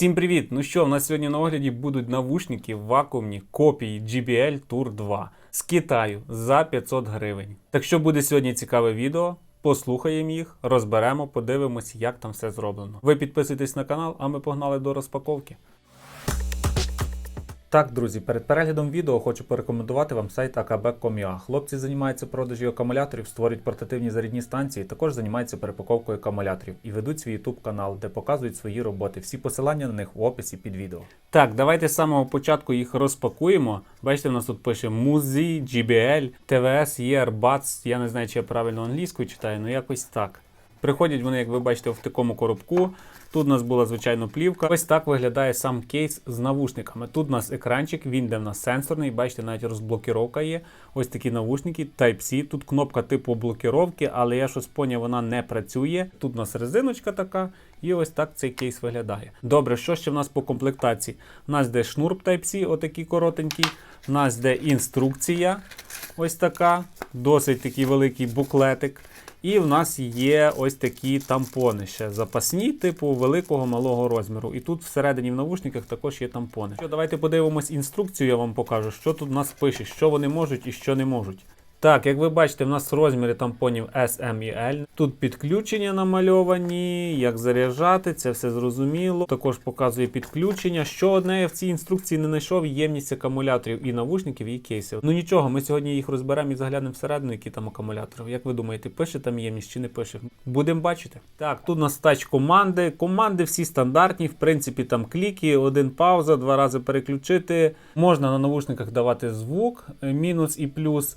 Всім привіт! Ну що, в нас сьогодні на огляді будуть навушники вакуумні копії JBL Tour 2 з Китаю за 500 гривень. Так що буде сьогодні цікаве відео. Послухаємо їх, розберемо, подивимось, як там все зроблено. Ви підписуйтесь на канал, а ми погнали до розпаковки. Так, друзі, перед переглядом відео хочу порекомендувати вам сайт akb.com.ua. Хлопці займаються продажі акумуляторів, створюють портативні зарядні станції, також займаються перепаковкою акумуляторів і ведуть свій YouTube канал, де показують свої роботи. Всі посилання на них в описі під відео. Так, давайте з самого початку їх розпакуємо. Бачите, в нас тут пише MUZI, GBL, TVS, ER, BATS. Я не знаю, чи я правильно англійською читаю, але якось так. Приходять вони, як ви бачите, в такому коробку. Тут у нас була звичайно плівка. Ось так виглядає сам кейс з навушниками. Тут у нас екранчик, він де в нас сенсорний. Бачите, навіть розблокіровка є. Ось такі навушники Type-C. Тут кнопка типу блокіровки, але я щось поняв, вона не працює. Тут у нас резиночка така, і ось так цей кейс виглядає. Добре, що ще в нас по комплектації? У нас де шнурп Type-C, отакий коротенький. У нас де інструкція. Ось така, досить такий великий буклетик. І в нас є ось такі тампони ще запасні, типу великого малого розміру. І тут всередині в навушниках також є тампони. Що, давайте подивимось інструкцію, я вам покажу, що тут у нас пише, що вони можуть і що не можуть. Так, як ви бачите, в нас розміри тампонів S, M і L. Тут підключення намальовані, як заряджати, це все зрозуміло. Також показує підключення. Що одне я в цій інструкції не знайшов ємність акумуляторів і навушників, і кейсів. Ну нічого, ми сьогодні їх розберемо і заглянемо всередину, які там акумулятори. Як ви думаєте, пише там ємність чи не пише? Будемо бачити. Так, тут у нас тач команди. Команди всі стандартні, в принципі, там кліки, один пауза, два рази переключити. Можна на навушниках давати звук, мінус і плюс.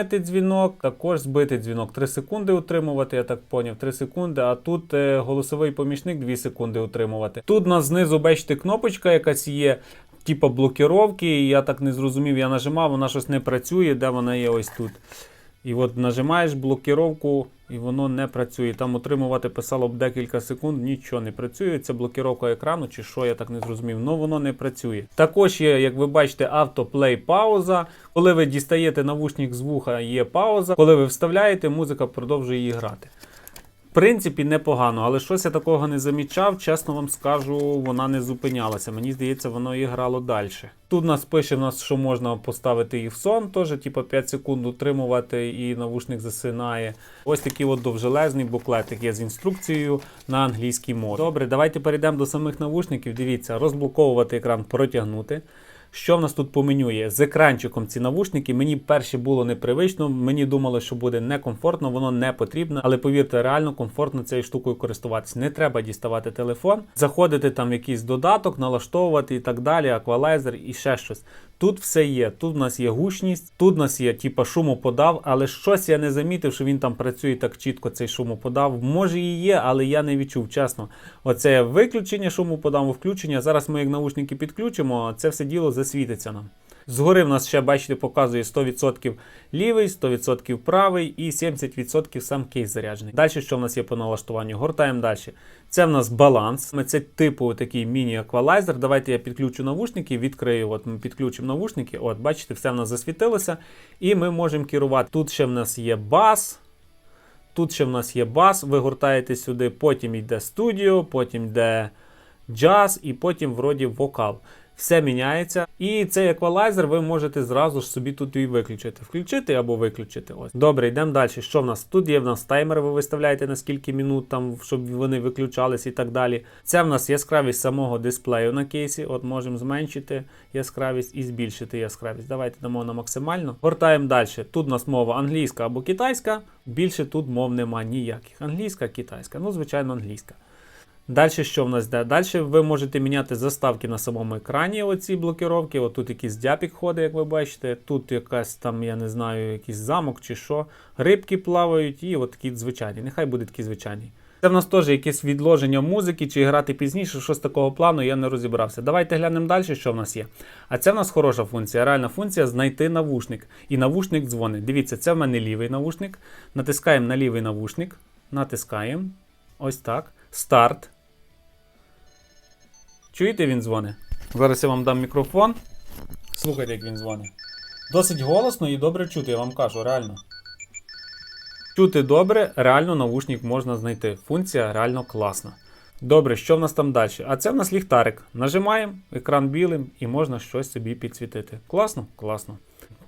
Прийняти дзвінок, також збити дзвінок 3 секунди утримувати, я так поняв, 3 секунди. А тут е, голосовий помічник 2 секунди утримувати. Тут на знизу бачите кнопочка якась є. Типа блокіровки, я так не зрозумів, я нажимав, вона щось не працює, де вона є ось тут. І от нажимаєш блокіровку, і воно не працює. Там отримувати писало б декілька секунд, нічого не працює. Це блокіровка екрану, чи що, я так не зрозумів, але воно не працює. Також є, як ви бачите, автоплей пауза. Коли ви дістаєте навушник з вуха, є пауза. Коли ви вставляєте, музика продовжує її грати. Принципі, непогано, але щось я такого не замічав. Чесно вам скажу, вона не зупинялася. Мені здається, воно і грало далі. Тут нас пише, в нас, що можна поставити її в сон, теж, типу 5 секунд утримувати, і навушник засинає. Ось такий от довжелезний буклетик є з інструкцією на англійській мові. Добре, давайте перейдемо до самих навушників. Дивіться, розблоковувати екран, протягнути. Що в нас тут по меню є? З екранчиком ці навушники мені перше було непривично. Мені думали, що буде некомфортно, воно не потрібно. Але повірте, реально комфортно цією штукою користуватися. Не треба діставати телефон, заходити там в якийсь додаток, налаштовувати і так далі, аквалайзер і ще щось. Тут все є. Тут в нас є гучність, тут в нас є типа шумоподав, але щось я не замітив, що він там працює так чітко. Цей шумоподав. Може і є, але я не відчув чесно. Оце виключення шумоподаву, включення. Зараз ми як наушники підключимо, це все діло засвітиться нам. Згори в нас ще, бачите, показує 100% лівий, 100% правий і 70% сам кейс заряджений. Далі, що в нас є по налаштуванню? Гортаємо далі. Це в нас баланс. Це типу такий міні-аквалайзер. Давайте я підключу навушники, відкрию. От ми підключимо навушники. От, бачите, все в нас засвітилося. І ми можемо керувати. Тут ще в нас є бас. Тут ще в нас є бас, ви гортаєте сюди, потім йде студіо, потім йде джаз і потім вроді вокал. Все міняється. І цей еквалайзер ви можете зразу ж собі тут і виключити. Включити або виключити. Ось. Добре, йдемо далі. Що в нас? Тут є в нас таймер, ви виставляєте на скільки минут, там, щоб вони виключались і так далі. Це в нас яскравість самого дисплею на кейсі. От можемо зменшити яскравість і збільшити яскравість. Давайте дамо на максимально. Гортаємо далі. Тут у нас мова англійська або китайська. Більше тут мов нема ніяких. Англійська, китайська. Ну, звичайно, англійська. Далі що в нас йде? Далі ви можете міняти заставки на самому екрані, оці блокіровки. От тут якийсь дяпік ходить, як ви бачите. Тут якась там, я не знаю, якийсь замок чи що. Рибки плавають і от такі звичайні. Нехай буде такі звичайні. Це в нас теж якесь відложення музики чи грати пізніше, щось такого плану, я не розібрався. Давайте глянемо далі, що в нас є. А це в нас хороша функція, реальна функція знайти навушник. І навушник дзвонить. Дивіться, це в мене лівий навушник. Натискаємо на лівий навушник. Натискаємо. Ось так. Старт. Чуєте, він дзвони? Зараз я вам дам мікрофон. Слухайте, як він дзвонить. Досить голосно і добре чути, я вам кажу, реально. Чути добре, реально навушник можна знайти. Функція реально класна. Добре, що в нас там далі? А це в нас ліхтарик. Нажимаємо, екран білим і можна щось собі підсвітити. Класно? Класно.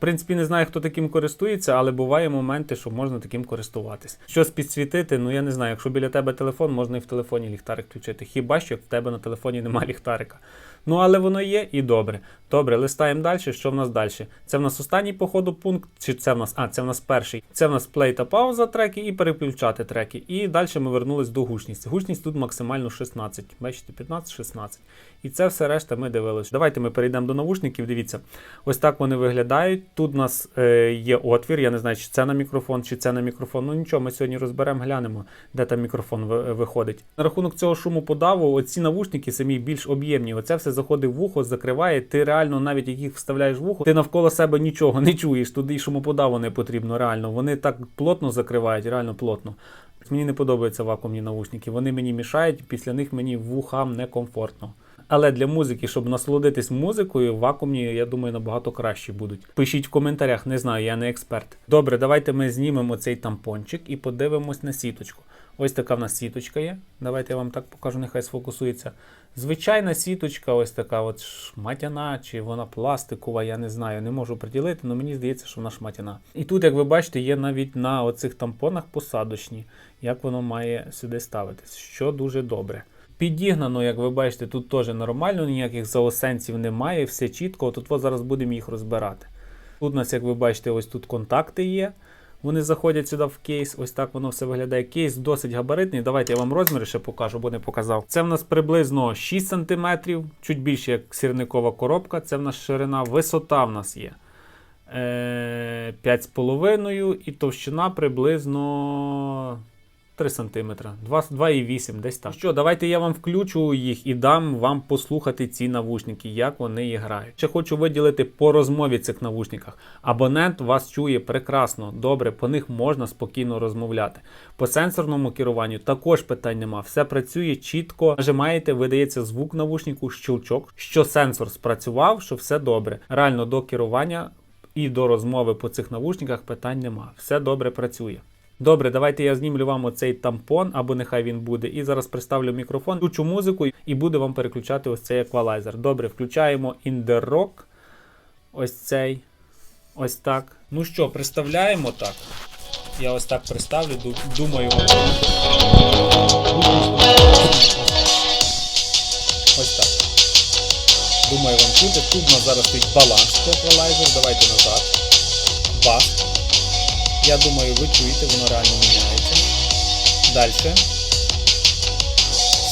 Принципі, не знаю, хто таким користується, але буває моменти, що можна таким користуватись. Щось підсвітити, ну я не знаю, якщо біля тебе телефон, можна і в телефоні ліхтарик включити. Хіба що в тебе на телефоні немає ліхтарика. Ну, але воно є і добре. Добре, листаємо далі. Що в нас далі? Це в нас останній походу пункт, чи це в нас. А, це в нас перший. Це в нас плей та пауза треки і переключати треки. І далі ми вернулись до гучності. Гучність тут максимально 16. Бачите, 15-16. І це все решта ми дивилися. Давайте ми перейдемо до навушників. Дивіться, ось так вони виглядають. Тут у нас е, є отвір. Я не знаю, чи це на мікрофон, чи це на мікрофон. Ну нічого, ми сьогодні розберемо, глянемо, де там мікрофон виходить. На рахунок цього шуму подаву, оці навушники самі більш об'ємні. Оце все заходить в вухо, закриває. Ти реально, навіть як їх вставляєш в вухо, ти навколо себе нічого не чуєш. Туди й шумоподаву не потрібно. Реально. Вони так плотно закривають, реально плотно. Мені не подобаються вакуумні навушники. Вони мені мішають, після них мені вухам некомфортно. Але для музики, щоб насолодитись музикою, вакуумні, я думаю, набагато кращі будуть. Пишіть в коментарях, не знаю, я не експерт. Добре, давайте ми знімемо цей тампончик і подивимось на сіточку. Ось така в нас сіточка є. Давайте я вам так покажу, нехай сфокусується. Звичайна сіточка, ось така от шматяна, чи вона пластикова, я не знаю, не можу приділити, але мені здається, що вона шматяна. І тут, як ви бачите, є навіть на оцих тампонах посадочні, як воно має сюди ставитись, що дуже добре. Підігнано, як ви бачите, тут теж нормально, ніяких заосенців немає, все чітко. Тут зараз будемо їх розбирати. Тут у нас, як ви бачите, ось тут контакти є. Вони заходять сюди в кейс. Ось так воно все виглядає. Кейс досить габаритний. Давайте я вам розміри ще покажу, бо не показав. Це в нас приблизно 6 см, чуть більше як сірникова коробка. Це в нас ширина, висота в нас є. Е, 5,5 і товщина приблизно 3 см. 2,8 десь так. Що, давайте я вам включу їх і дам вам послухати ці навушники, як вони і грають. Ще хочу виділити по розмові цих навушниках. Абонент вас чує прекрасно, добре, по них можна спокійно розмовляти. По сенсорному керуванню також питань нема. Все працює чітко. Нажимаєте, видається звук навушнику, щелчок, що сенсор спрацював, що все добре. Реально до керування і до розмови по цих навушниках питань нема. Все добре працює. Добре, давайте я знімлю вам оцей тампон, або нехай він буде. І зараз приставлю мікрофон, включу музику і буду вам переключати ось цей еквалайзер. Добре, включаємо In The Rock. Ось цей. Ось так. Ну що, приставляємо так. Я ось так приставлю, думаю. Ось так. Думаю, вам чути. Тут у нас зараз стоїть баланс еквалайзер. Давайте назад. Бас. Я думаю, ви чуєте, воно реально міняється. Далі.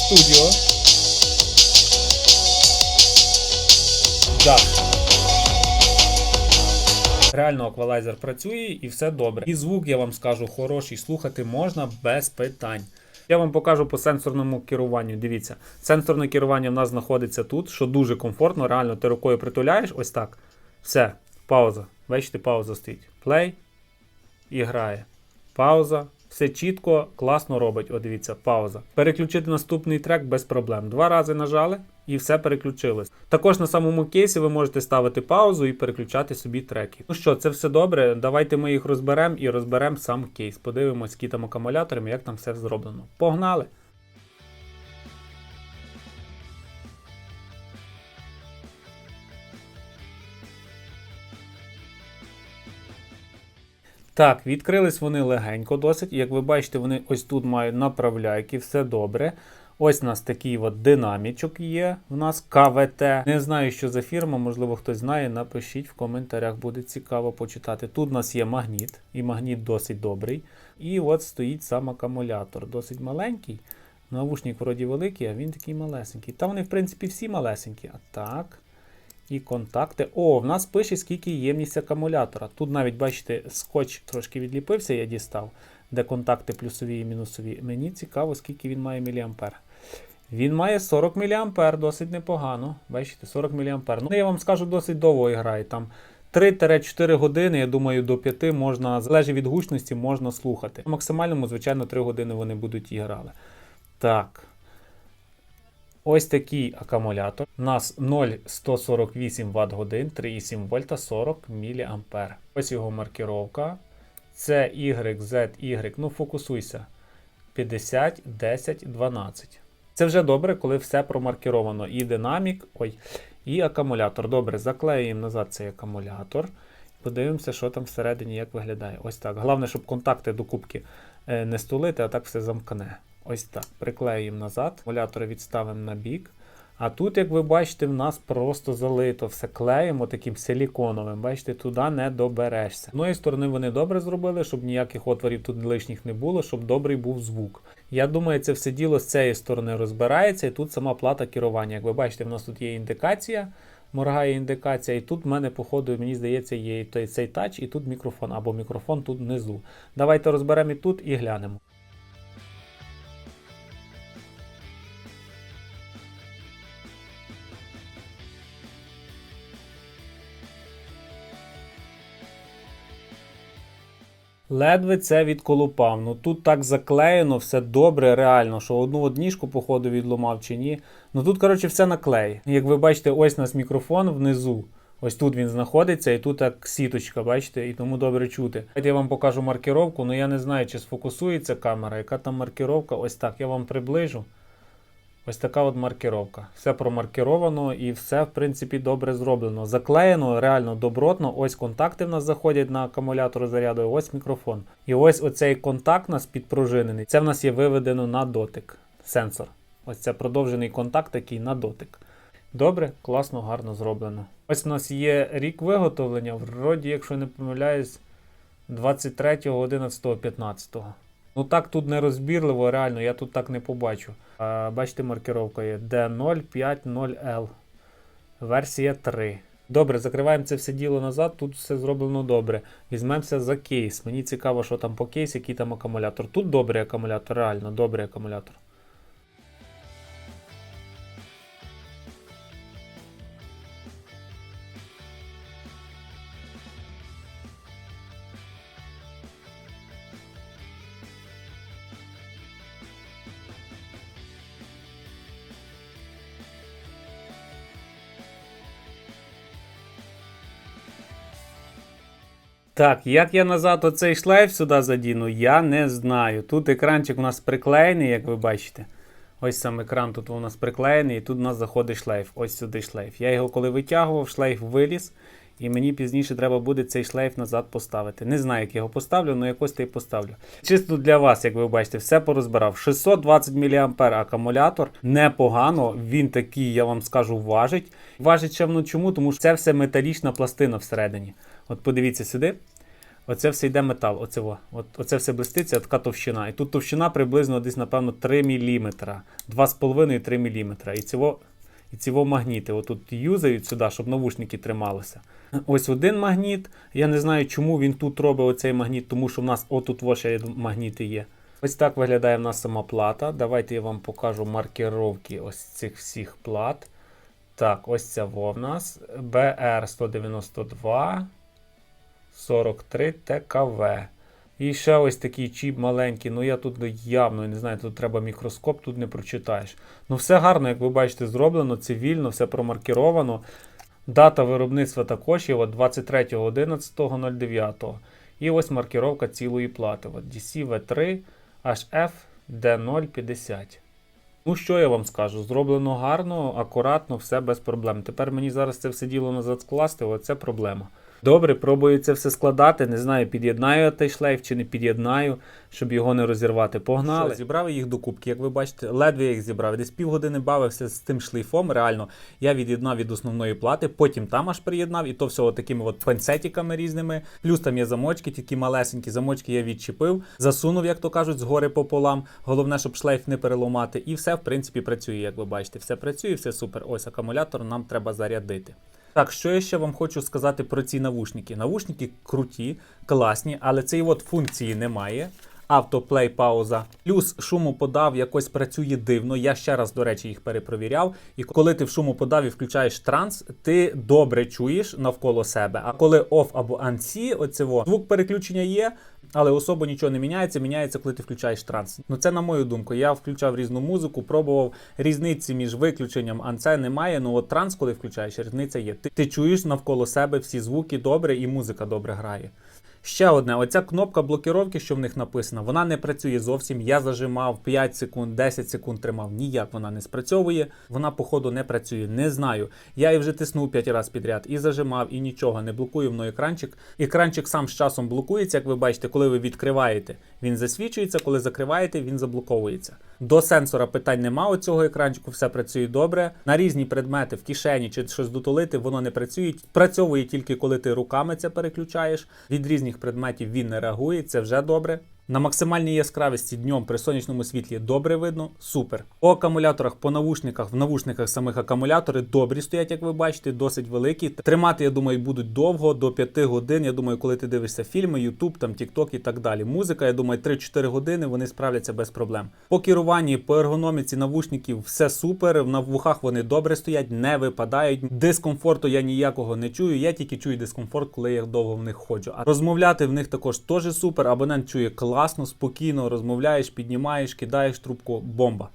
Студіо. Так. Реально аквалайзер працює і все добре. І звук, я вам скажу, хороший, слухати можна без питань. Я вам покажу по сенсорному керуванню. Дивіться, сенсорне керування в нас знаходиться тут, що дуже комфортно. Реально, ти рукою притуляєш, ось так. Все, пауза. Бачите, пауза стоїть. Плей і грає. Пауза. Все чітко, класно робить. О, дивіться, пауза. Переключити наступний трек без проблем. Два рази нажали і все переключилось. Також на самому кейсі ви можете ставити паузу і переключати собі треки. Ну що, це все добре. Давайте ми їх розберемо і розберемо сам кейс. Подивимось, які там акумуляторами, як там все зроблено. Погнали! Так, відкрились вони легенько досить. Як ви бачите, вони ось тут мають направляйки, все добре. Ось у нас такий от динамічок є. У нас КВТ. Не знаю, що за фірма, можливо, хтось знає. Напишіть в коментарях, буде цікаво почитати. Тут у нас є магніт, і магніт досить добрий. І от стоїть сам акумулятор. Досить маленький. Навушник вроді великий, а він такий малесенький. Та вони, в принципі, всі малесенькі. А так. І контакти. О, в нас пише, скільки ємність акумулятора. Тут навіть, бачите, скотч трошки відліпився, я дістав, де контакти плюсові і мінусові. Мені цікаво, скільки він має міліампер. Він має 40 мА, досить непогано. Бачите, 40 мА. Ну, я вам скажу, досить довго грає. Там 3-4 години, я думаю, до 5 можна, залежить від гучності, можна слухати. Максимальному, звичайно, 3 години вони будуть і грали. Так. Ось такий акумулятор. У нас 0,148 Вт годин, 3,7 вольта 40 мА. Ось його маркировка. Це Y, Z, Y. Ну, фокусуйся. 50, 10, 12. Це вже добре, коли все промаркіровано. І динамік, ой, і акумулятор. Добре, заклеюємо назад цей акумулятор. Подивимося, що там всередині як виглядає. Ось так. Головне, щоб контакти до кубки е, не стулити, а так все замкне. Ось так. Приклеюємо назад. Акумулятори відставимо на бік. А тут, як ви бачите, в нас просто залито все клеєм таким силіконовим. Бачите, туди не доберешся. З одної сторони вони добре зробили, щоб ніяких отворів тут лишніх не було, щоб добрий був звук. Я думаю, це все діло з цієї сторони розбирається, і тут сама плата керування. Як ви бачите, в нас тут є індикація, моргає індикація, і тут в мене, походу, мені здається, є той, цей тач, і тут мікрофон, або мікрофон тут внизу. Давайте розберемо і тут і глянемо. Ледве це відколупав. Ну тут так заклеєно, все добре, реально, що одну одніжку, походу, відломав чи ні. Ну тут, коротше, все наклеє. Як ви бачите, ось нас мікрофон внизу. Ось тут він знаходиться, і тут так сіточка, бачите, і тому добре чути. Давайте я вам покажу маркировку, ну я не знаю, чи сфокусується камера, яка там маркировка. Ось так, я вам приближу. Ось така от маркировка. Все промаркировано і все, в принципі, добре зроблено. Заклеєно, реально добротно. Ось контакти в нас заходять на акумулятор заряду, ось мікрофон. І ось оцей контакт у нас підпружинений. Це в нас є виведено на дотик. Сенсор. Ось це продовжений контакт, який на дотик. Добре, класно, гарно зроблено. Ось у нас є рік виготовлення, вроді, якщо не помиляюсь, 23, 11, 15. Ну так тут не розбірливо, реально, я тут так не побачу. А, бачите, маркировка є D050L. Версія 3. Добре, закриваємо це все діло назад, тут все зроблено добре. Візьмемося за кейс. Мені цікаво, що там по кейс, який там акумулятор. Тут добрий акумулятор, реально, добрий акумулятор. Так, як я назад оцей шлейф сюди задіну, я не знаю. Тут екранчик у нас приклеєний, як ви бачите. Ось сам екран тут у нас приклеєний, і тут у нас заходить шлейф. Ось сюди шлейф. Я його коли витягував, шлейф виліз, і мені пізніше треба буде цей шлейф назад поставити. Не знаю, як його поставлю, але якось та й поставлю. Чисто для вас, як ви бачите, все порозбирав. 620 мА акумулятор. Непогано. Він такий, я вам скажу, важить. Важить ще воно чому? Тому що це все металічна пластина всередині. От подивіться сюди. Оце все йде метал. Оце. От, оце все блиститься, така товщина. І тут товщина приблизно десь, напевно, 3 мм. 2,5-3 мм. І цього, і цього магніти. Отут юзають сюди, щоб навушники трималися. Ось один магніт. Я не знаю, чому він тут робить оцей магніт, тому що в нас отут ще магніти є. Ось так виглядає в нас сама плата. Давайте я вам покажу маркировки ось цих всіх плат. Так, ось ця в нас. BR192. 43 ТКВ. І ще ось такий чіп маленький. Ну я тут явно не знаю, тут треба мікроскоп, тут не прочитаєш. Ну все гарно, як ви бачите, зроблено, цивільно, все промаркіровано. Дата виробництва також є 23.11.09. І ось маркіровка цілої плати. От DC V3 HF D050. Ну, що я вам скажу? Зроблено гарно, акуратно, все без проблем. Тепер мені зараз це все діло назад скласти, оце проблема. Добре, пробую це все складати. Не знаю, під'єднаю той шлейф чи не під'єднаю, щоб його не розірвати. Погнали. Що, зібрав їх до кубки, як ви бачите, ледве я їх зібрав. Десь півгодини бавився з тим шлейфом. Реально, я від'єднав від основної плати, потім там аж приєднав, і то все такими от панцетиками різними. Плюс там є замочки, такі малесенькі замочки я відчепив, засунув, як то кажуть, згори пополам. Головне, щоб шлейф не переламати. І все, в принципі, працює, як ви бачите. Все працює, все супер. Ось акумулятор нам треба зарядити. Так, що я ще вам хочу сказати про ці навушники. Навушники круті, класні, але цієї от функції немає. Автоплей пауза. Плюс шумоподав якось працює дивно. Я ще раз, до речі, їх перепровіряв. І коли ти в шумоподаві включаєш транс, ти добре чуєш навколо себе. А коли OFF або UNC, оцево, звук переключення є, але особо нічого не міняється. Міняється, коли ти включаєш транс. Ну це на мою думку. Я включав різну музику, пробував різниці між виключенням анце немає. Ну от транс, коли включаєш, різниця є. Ти, ти чуєш навколо себе всі звуки добре і музика добре грає. Ще одне, оця кнопка блокіровки, що в них написана, вона не працює зовсім. Я зажимав 5 секунд, 10 секунд тримав. Ніяк вона не спрацьовує. Вона, походу, не працює. Не знаю. Я її вже тиснув 5 разів підряд і зажимав, і нічого не блокує мною екранчик. Екранчик сам з часом блокується, як ви бачите, коли ви відкриваєте, він засвічується, коли закриваєте, він заблоковується. До сенсора питань нема у цього екранчику, все працює добре. На різні предмети в кишені чи щось дотулити, воно не працює. Працьовує тільки коли ти руками це переключаєш. Від різних предметів він не реагує, це вже добре. На максимальній яскравості днем при сонячному світлі добре видно, супер. По акумуляторах, по навушниках, в навушниках самих акумулятори добрі стоять, як ви бачите, досить великі. Тримати, я думаю, будуть довго, до 5 годин. Я думаю, коли ти дивишся фільми, YouTube, там TikTok і так далі. Музика, я думаю, 3-4 години вони справляться без проблем. По керуванні, по ергономіці навушників все супер. На вухах вони добре стоять, не випадають. Дискомфорту я ніякого не чую. Я тільки чую дискомфорт, коли я довго в них ходжу. А розмовляти в них також теж супер. Абонент чує класно, спокійно розмовляєш, піднімаєш, кидаєш трубку, бомба.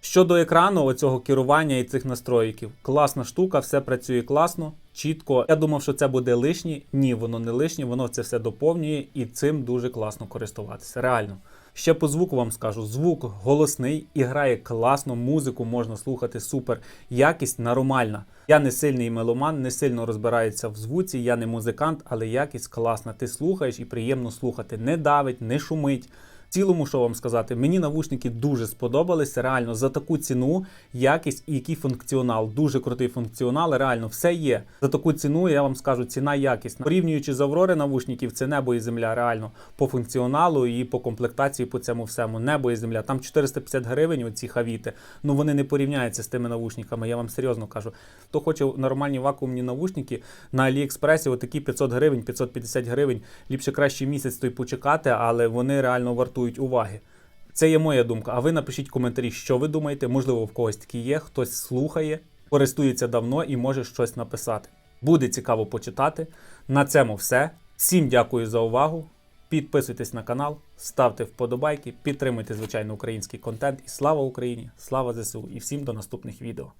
Щодо екрану, оцього керування і цих настроїків, класна штука, все працює класно, чітко. Я думав, що це буде лишнє. Ні, воно не лишнє, воно це все доповнює і цим дуже класно користуватися. Реально. Ще по звуку вам скажу: звук голосний і грає класно, музику можна слухати супер, якість нормальна. Я не сильний меломан, не сильно розбирається в звуці, я не музикант, але якість класна. Ти слухаєш і приємно слухати. Не давить, не шумить. В цілому, що вам сказати, мені навушники дуже сподобалися. Реально за таку ціну, якість і який функціонал. Дуже крутий функціонал. Реально все є. За таку ціну я вам скажу, ціна якісна. Порівнюючи з Аврори навушників, це небо і земля. Реально по функціоналу і по комплектації по цьому всьому. Небо і земля. Там 450 гривень. Оці хавіти. Ну вони не порівняються з тими навушниками. Я вам серйозно кажу. Хто хоче нормальні вакуумні навушники на Аліекспресі, отакі 500 гривень, 550 гривень. Ліпше краще місяць той почекати, але вони реально вартують уваги. Це є моя думка. А ви напишіть коментарі, що ви думаєте. Можливо, в когось такі є, хтось слухає, користується давно і може щось написати. Буде цікаво почитати. На цьому все. Всім дякую за увагу. Підписуйтесь на канал, ставте вподобайки, підтримуйте звичайно український контент. І слава Україні! Слава ЗСУ! І всім до наступних відео.